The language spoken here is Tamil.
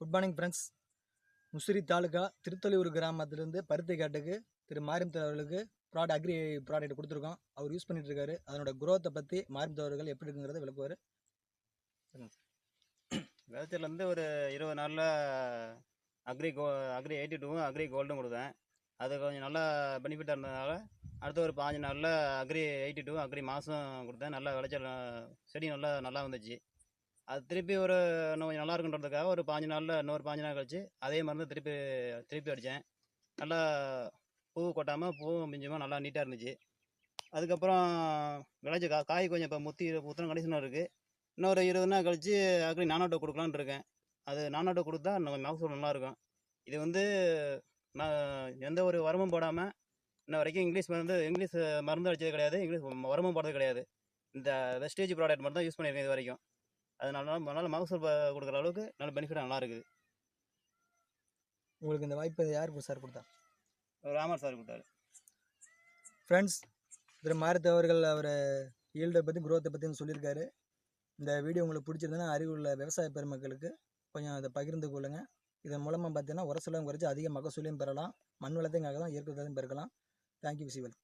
Good morning friends. Musiri taluka Thiruttholiyur கிராமத்துலேருந்து பருத்தி காட்டுக்கு திரு மாரிமுத்து அவர்களுக்கு ப்ராட் அக்ரி ப்ராடக்ட் கொடுத்துருக்கோம். அவர் யூஸ் பண்ணிட்டு இருக்காரு. அதனோட குரோத்தை பற்றி மாரிமுத்து அவர்கள் எப்படி இருக்குங்கிறத விளக்குவார். விளைச்சல்லேருந்து ஒரு இருபது நாளில் அக்ரி கோ அக்ரி எயிட்டி டூவும் அக்ரி கோல்டும் கொடுத்தேன். அது கொஞ்சம் நல்லா பெனிஃபிட்டாக இருந்ததுனால அடுத்த ஒரு பாஞ்சு நாளில் அக்ரி எயிட்டி டூ அக்ரி மாதம் கொடுத்தேன். நல்லா விளைச்சல் செடி நல்லா நல்லா வந்துச்சு. அது திருப்பி ஒரு இன்னும் கொஞ்சம் நல்லா இருக்குன்றதுக்காக ஒரு பாஞ்சு நாளில் இன்னொரு பாஞ்சு நாள் கழிச்சு அதே மருந்து திருப்பி திருப்பி அடித்தேன் நல்லா பூ கொட்டாமல் பூவும் பிஞ்சுமா நல்லா நீட்டாக இருந்துச்சு. அதுக்கப்புறம் விளைஞ்ச கா காய் கொஞ்சம் இப்போ முத்தி முத்தின கண்டிஷனாக இருக்குது இன்னொரு இருபது நாள் கழிச்சு அக்ரி நானோட்டோ கொடுக்கலான்னு இருக்கேன். அது நானோட்டோ கொடுத்தா நம்ம மகசூல் நல்லாயிருக்கும் இது வந்து நான் எந்த ஒரு உரமும் போடாமல் இன்ன வரைக்கும் இங்கிலீஷ் மருந்து இங்கிலீஷ் மருந்து அடித்தது கிடையாது. இங்கிலீஷ் உரமும் போடுறது கிடையாது. இந்த வெஸ்டேஜ் ப்ராடக்ட் மட்டும் தான் யூஸ் பண்ணியிருக்கேன் இது வரைக்கும். அதனால நல்ல மகசூல் கொடுக்குற அளவுக்கு நல்ல பெனிஃபிட் நல்லா இருக்குது உங்களுக்கு இந்த வாய்ப்பு யார் சார் கொடுத்தா? ராமர் சார் கொடுத்தாரு. ஃப்ரெண்ட்ஸ் திரு மாரிமுத்து அவர்கள் அவர் ஈல்டை பற்றி குரோத்தை பற்றியும் சொல்லியிருக்காரு. இந்த வீடியோ உங்களுக்கு பிடிச்சிருந்ததுன்னா அறிவுள்ள விவசாய பெருமக்களுக்கு கொஞ்சம் அதை பகிர்ந்து கொள்ளுங்கள் இதன் மூலமாக பார்த்தீங்கன்னா உரசலம் குறைச்சி அதிக மகசூலையும் பெறலாம். மண் வளத்தையும் காக்கலாம் இயற்கை வளத்தையும் பெருக்கலாம். தேங்க்யூ சிவல்